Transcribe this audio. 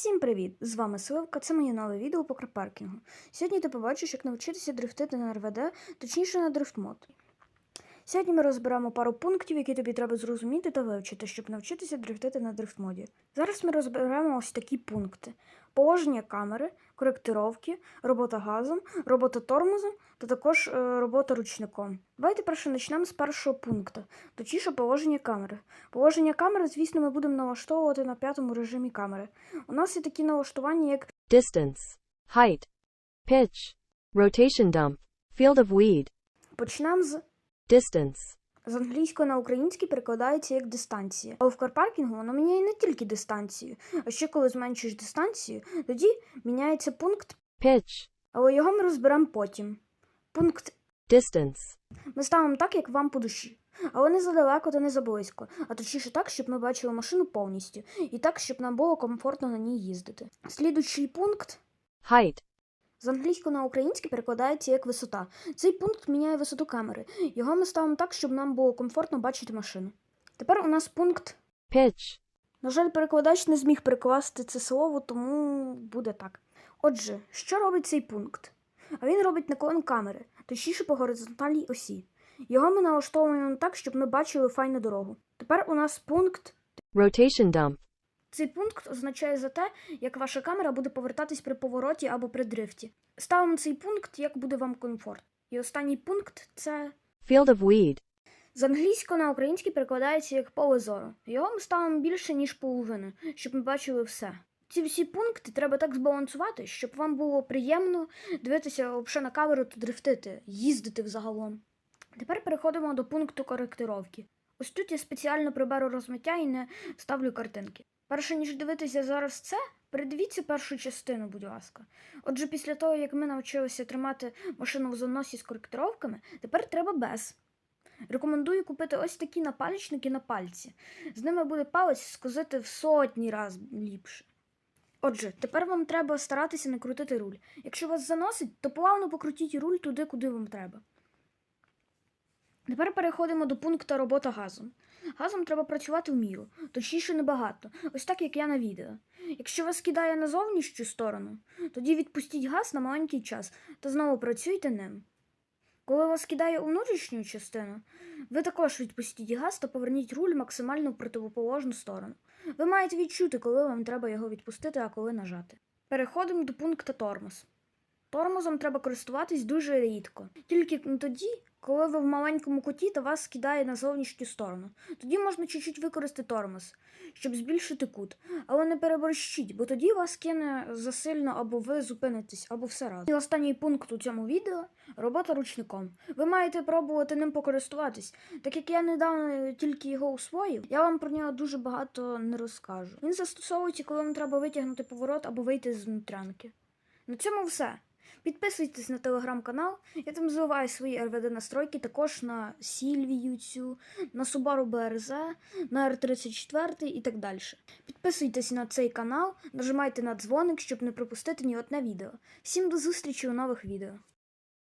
Всім привіт! З вами Сливка, це моє нове відео по крапаркінгу. Сьогодні ти побачиш, як навчитися дрифтити на РВД, точніше на дрифтмод. Сьогодні ми розберемо пару пунктів, які тобі треба зрозуміти та вивчити, щоб навчитися дрифтити на дрифтмоді. Зараз ми розберемо ось такі пункти: положення камери, коректировки, робота газом, робота тормозом та також е, робота ручником. Давайте перше почнемо з першого пункту, точніше положення камери. Положення камери, звісно, ми будемо налаштовувати на п'ятому режимі камери. У нас є такі налаштування, як distance, height, pitch, rotation dump, field of weed, почнемо з distance, з англійської на український перекладається як дистанція. Але в карпаркінгу воно міняє не тільки дистанцію, а ще коли зменшуєш дистанцію, тоді міняється пункт, pitch, але його ми розберемо потім. Пункт distance, ми ставимо так, як вам по душі. Але не задалеко та не заблизько, а точніше так, щоб ми бачили машину повністю, і так, щоб нам було комфортно на ній їздити. Слідуючий пункт height, з англійської на український перекладається як висота. Цей пункт міняє висоту камери. Його ми ставимо так, щоб нам було комфортно бачити машину. Тепер у нас пункт. pitch, На жаль, перекладач не зміг перекласти це слово, тому буде так. Отже, що робить цей пункт? А він робить наклон камери, точніше по горизонтальній осі. Його ми налаштовуємо так, щоб ми бачили файну дорогу. Тепер у нас пункт. rotation dump, Цей пункт означає за те, як ваша камера буде повертатись при повороті або при дрифті. Ставимо цей пункт, як буде вам комфорт. І останній пункт це field of weed, з англійської на український перекладається як поле зору. Його ми ставимо більше, ніж половину, щоб ми бачили все. Ці всі пункти треба так збалансувати, щоб вам було приємно дивитися взагалі на камеру та дрифтити, їздити взагалом. Тепер переходимо до пункту коректировки. Ось тут я спеціально приберу розмиття і не ставлю картинки. Перше ніж дивитися зараз це, передивіться першу частину, будь ласка. Отже, після того, як ми навчилися тримати машину в заносі з коректировками, тепер треба без. Рекомендую купити ось такі напальничники на пальці. З ними буде палець скозити в сотні раз ліпше. Отже, тепер вам треба старатися не крутити руль. Якщо вас заносить, то плавно покрутіть руль туди, куди вам треба. Тепер переходимо до пункту робота газом. Газом треба працювати в міру, точніше небагато, ось так як я на відео. Якщо вас кидає на зовнішню сторону, тоді відпустіть газ на маленький час та знову працюйте ним. Коли вас кидає у внутрішню частину, ви також відпустіть газ та поверніть руль максимально в противоположну сторону. Ви маєте відчути, коли вам треба його відпустити, а коли нажати. Переходимо до пункту тормоз. Тормозом треба користуватись дуже рідко, тільки тоді, коли ви в маленькому куті та вас кидає на зовнішню сторону. Тоді можна чуть-чуть використати тормоз, щоб збільшити кут. Але не переборщіть, бо тоді вас кине засильно або ви зупинитесь, або все разом. І останній пункт у цьому відео робота ручником. Ви маєте пробувати ним покористуватись. Так як я недавно тільки його усвоїв, я вам про нього дуже багато не розкажу. Він застосовується, коли вам треба витягнути поворот або вийти з внутрянки. На цьому все. Підписуйтесь на телеграм-канал, я там зливаю свої РВД настройки також на Сільвію цю, на Subaru BRZ, на R34 і так далі. Підписуйтесь на цей канал, нажимайте на дзвоник, щоб не пропустити ні одне відео. Всім до зустрічі у нових відео.